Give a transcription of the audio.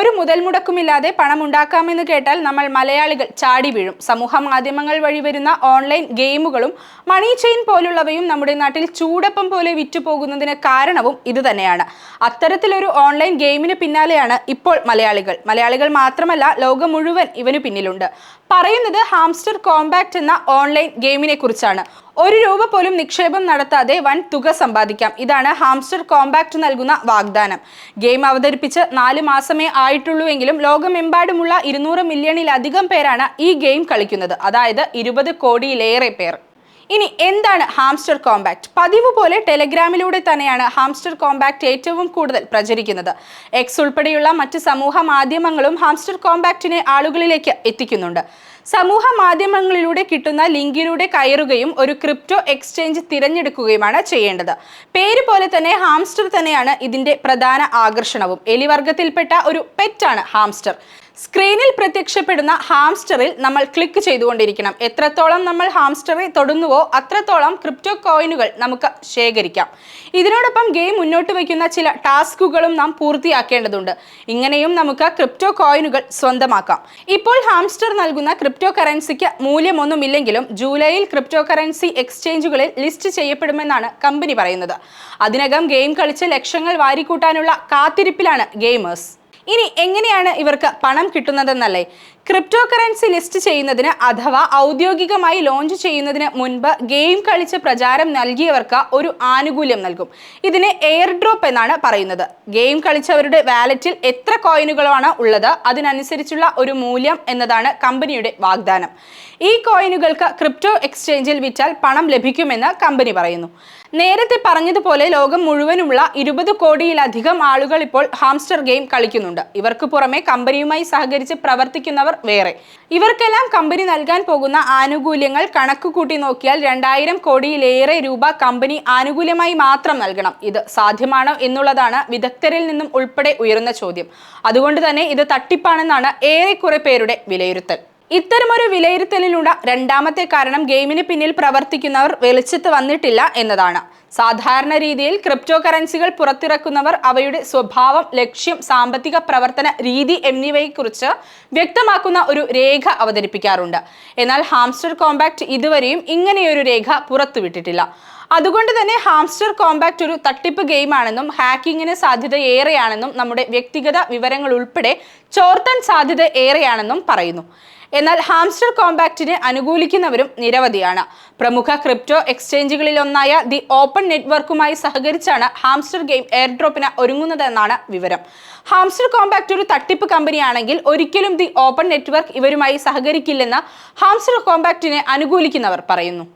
ഒരു മുതൽ മുടക്കുമില്ലാതെ പണം ഉണ്ടാക്കാമെന്ന് കേട്ടാൽ നമ്മൾ മലയാളികൾ ചാടി വീഴും. സമൂഹ മാധ്യമങ്ങൾ വഴി വരുന്ന ഓൺലൈൻ ഗെയിമുകളും മണി ചെയിൻ പോലുള്ളവയും നമ്മുടെ നാട്ടിൽ ചൂടപ്പം പോലെ വിറ്റുപോകുന്നതിന് കാരണവും ഇത് തന്നെയാണ് അത്തരത്തിലൊരു ഓൺലൈൻ ഗെയിമിന് പിന്നാലെയാണ് ഇപ്പോൾ മലയാളികൾ. മലയാളികൾ മാത്രമല്ല ലോകം മുഴുവൻ ഇവന് പിന്നിലുണ്ട്. പറയുന്നത് ഹാംസ്റ്റർ കോമ്പാക്ട് എന്ന ഓൺലൈൻ ഗെയിമിനെ കുറിച്ചാണ്. ഒരു രൂപ പോലും നിക്ഷേപം നടത്താതെ വൻ തുക സമ്പാദിക്കാം. ഇതാണ് ഹാംസ്റ്റർ കോമ്പാക്ട് നൽകുന്ന വാഗ്ദാനം. ഗെയിം അവതരിപ്പിച്ച് നാല് മാസമേ ആയിട്ടുള്ളൂ എങ്കിലും ലോകമെമ്പാടുമുള്ള ഇരുന്നൂറ് മില്യണിലധികം പേരാണ് ഈ ഗെയിം കളിക്കുന്നത്. അതായത് ഇരുപത് കോടിയിലേറെ പേർ. ഇനി എന്താണ് ഹാംസ്റ്റർ കോമ്പാക്ട് പതിവ് പോലെ ടെലഗ്രാമിലൂടെ തന്നെയാണ് ഹാംസ്റ്റർ കോമ്പാക്ട് ഏറ്റവും കൂടുതൽ പ്രചരിക്കുന്നത്. എക്സ് ഉൾപ്പെടെയുള്ള മറ്റ് സമൂഹ മാധ്യമങ്ങളും ഹാംസ്റ്റർ കോമ്പാക്റ്റിനെ ആളുകളിലേക്ക് എത്തിക്കുന്നുണ്ട്. സമൂഹ മാധ്യമങ്ങളിലൂടെ കിട്ടുന്ന ലിങ്കിലൂടെ കയറുകയും ഒരു ക്രിപ്റ്റോ എക്സ്ചേഞ്ച് തിരഞ്ഞെടുക്കുകയുമാണ് ചെയ്യേണ്ടത്. പേര് പോലെ തന്നെ ഹാംസ്റ്റർ തന്നെയാണ് ഇതിന്റെ പ്രധാന ആകർഷണവും. എലിവർഗത്തിൽപ്പെട്ട ഒരു പെറ്റാണ് ഹാംസ്റ്റർ. സ്ക്രീനിൽ പ്രത്യക്ഷപ്പെടുന്ന ഹാംസ്റ്ററിൽ നമ്മൾ ക്ലിക്ക് ചെയ്തുകൊണ്ടിരിക്കണം. എത്രത്തോളം നമ്മൾ ഹാംസ്റ്ററെ തൊടുന്നുവോ അത്രത്തോളം ക്രിപ്റ്റോ കോയിനുകൾ നമുക്ക് ശേഖരിക്കാം. ഇതിനോടൊപ്പം ഗെയിം മുന്നോട്ട് വയ്ക്കുന്ന ചില ടാസ്കുകളും നാം പൂർത്തിയാക്കേണ്ടതുണ്ട്. ഇങ്ങനെയും നമുക്ക് ക്രിപ്റ്റോ കോയിനുകൾ സ്വന്തമാക്കാം. ഇപ്പോൾ ഹാംസ്റ്റർ നൽകുന്ന ക്രിപ്റ്റോ കറൻസിക്ക് മൂല്യമൊന്നുമില്ലെങ്കിലും ജൂലൈയിൽ ക്രിപ്റ്റോ കറൻസി എക്സ്ചേഞ്ചുകളിൽ ലിസ്റ്റ് ചെയ്യപ്പെടുമെന്നാണ് കമ്പനി പറയുന്നത്. അതിനകം ഗെയിം കളിച്ച് ലക്ഷങ്ങൾ വാരിക്കൂട്ടാനുള്ള കാത്തിരിപ്പിലാണ് ഗെയിമേഴ്സ് ഇനി എങ്ങനെയാണ് ഇവർക്ക് പണം കിട്ടുന്നതെന്നല്ലേ? ക്രിപ്റ്റോ കറൻസി ലിസ്റ്റ് ചെയ്യുന്നതിന് അഥവാ ഔദ്യോഗികമായി ലോഞ്ച് ചെയ്യുന്നതിന് മുൻപ് ഗെയിം കളിച്ച് പ്രചാരം നൽകിയവർക്ക് ഒരു ആനുകൂല്യം നൽകും. ഇതിന് എയർ ഡ്രോപ്പ് എന്നാണ് പറയുന്നത്. ഗെയിം കളിച്ചവരുടെ വാലറ്റിൽ എത്ര കോയിനുകളാണ് ഉള്ളത് അതിനനുസരിച്ചുള്ള ഒരു മൂല്യം എന്നതാണ് കമ്പനിയുടെ വാഗ്ദാനം. ഈ കോയിനുകൾക്ക് ക്രിപ്റ്റോ എക്സ്ചേഞ്ചിൽ വിറ്റാൽ പണം ലഭിക്കുമെന്ന് കമ്പനി പറയുന്നു. നേരത്തെ പറഞ്ഞതുപോലെ ലോകം മുഴുവനുമുള്ള ഇരുപത് കോടിയിലധികം ആളുകൾ ഇപ്പോൾ ഹാംസ്റ്റർ ഗെയിം കളിക്കുന്നുണ്ട്. ഇവർക്ക് പുറമെ കമ്പനിയുമായി സഹകരിച്ച് പ്രവർത്തിക്കുന്നവർ വേറെ. ഇവർക്കെല്ലാം കമ്പനി നൽകാൻ പോകുന്ന ആനുകൂല്യങ്ങൾ കണക്ക് കൂട്ടി നോക്കിയാൽ രണ്ടായിരം കോടിയിലേറെ രൂപ കമ്പനി ആനുകൂല്യമായി മാത്രം നൽകണം. ഇത് സാധ്യമാണോ എന്നുള്ളതാണ് വിദഗ്ധരിൽ നിന്നും ഉൾപ്പെടെ ഉയരുന്ന ചോദ്യം. അതുകൊണ്ട് തന്നെ ഇത് തട്ടിപ്പാണെന്നാണ് ഏറെക്കുറെ പേരുടെ വിലയിരുത്തൽ. ഇത്തരമൊരു വിലയിരുത്തലിലൂടെ രണ്ടാമത്തെ കാരണം ഗെയിമിന് പിന്നിൽ പ്രവർത്തിക്കുന്നവർ വെളിച്ചത്ത് വന്നിട്ടില്ല എന്നതാണ്. സാധാരണ രീതിയിൽ ക്രിപ്റ്റോ കറൻസികൾ പുറത്തിറക്കുന്നവർ അവയുടെ സ്വഭാവം ലക്ഷ്യം സാമ്പത്തിക പ്രവർത്തന രീതി എന്നിവയെക്കുറിച്ച് വ്യക്തമാക്കുന്ന ഒരു രേഖ അവതരിപ്പിക്കാറുണ്ട്. എന്നാൽ ഹാംസ്റ്റർ കോമ്പാക്ട് ഇതുവരെയും ഇങ്ങനെയൊരു രേഖ പുറത്തുവിട്ടിട്ടില്ല. അതുകൊണ്ട് തന്നെ ഹാംസ്റ്റർ കോമ്പാക്ട് ഒരു തട്ടിപ്പ് ഗെയിമാണെന്നും ഹാക്കിങ്ങിന് സാധ്യത ഏറെയാണെന്നും നമ്മുടെ വ്യക്തിഗത വിവരങ്ങൾ ഉൾപ്പെടെ ചോർത്താൻ സാധ്യത ഏറെയാണെന്നും പറയുന്നു. എന്നാൽ ഹാംസ്റ്റർ കോമ്പാക്റ്റിനെ അനുകൂലിക്കുന്നവരും നിരവധിയാണ്. പ്രമുഖ ക്രിപ്റ്റോ എക്സ്ചേഞ്ചുകളിൽ ഒന്നായ ദി ഓപ്പൺ നെറ്റ്വർക്കുമായി സഹകരിച്ചാണ് ഹാംസ്റ്റർ ഗെയിം എയർ എയർഡ്രോപ്പിന് ഒരുങ്ങുന്നതെന്നാണ് വിവരം. ഹാംസ്റ്റർ കോമ്പാക്റ്റ് ഒരു തട്ടിപ്പ് കമ്പനിയാണെങ്കിൽ ഒരിക്കലും ദി ഓപ്പൺ നെറ്റ്വർക്ക് ഇവരുമായി സഹകരിക്കില്ലെന്ന് ഹാംസ്റ്റർ കോമ്പാക്റ്റിനെ അനുകൂലിക്കുന്നവർ പറയുന്നു.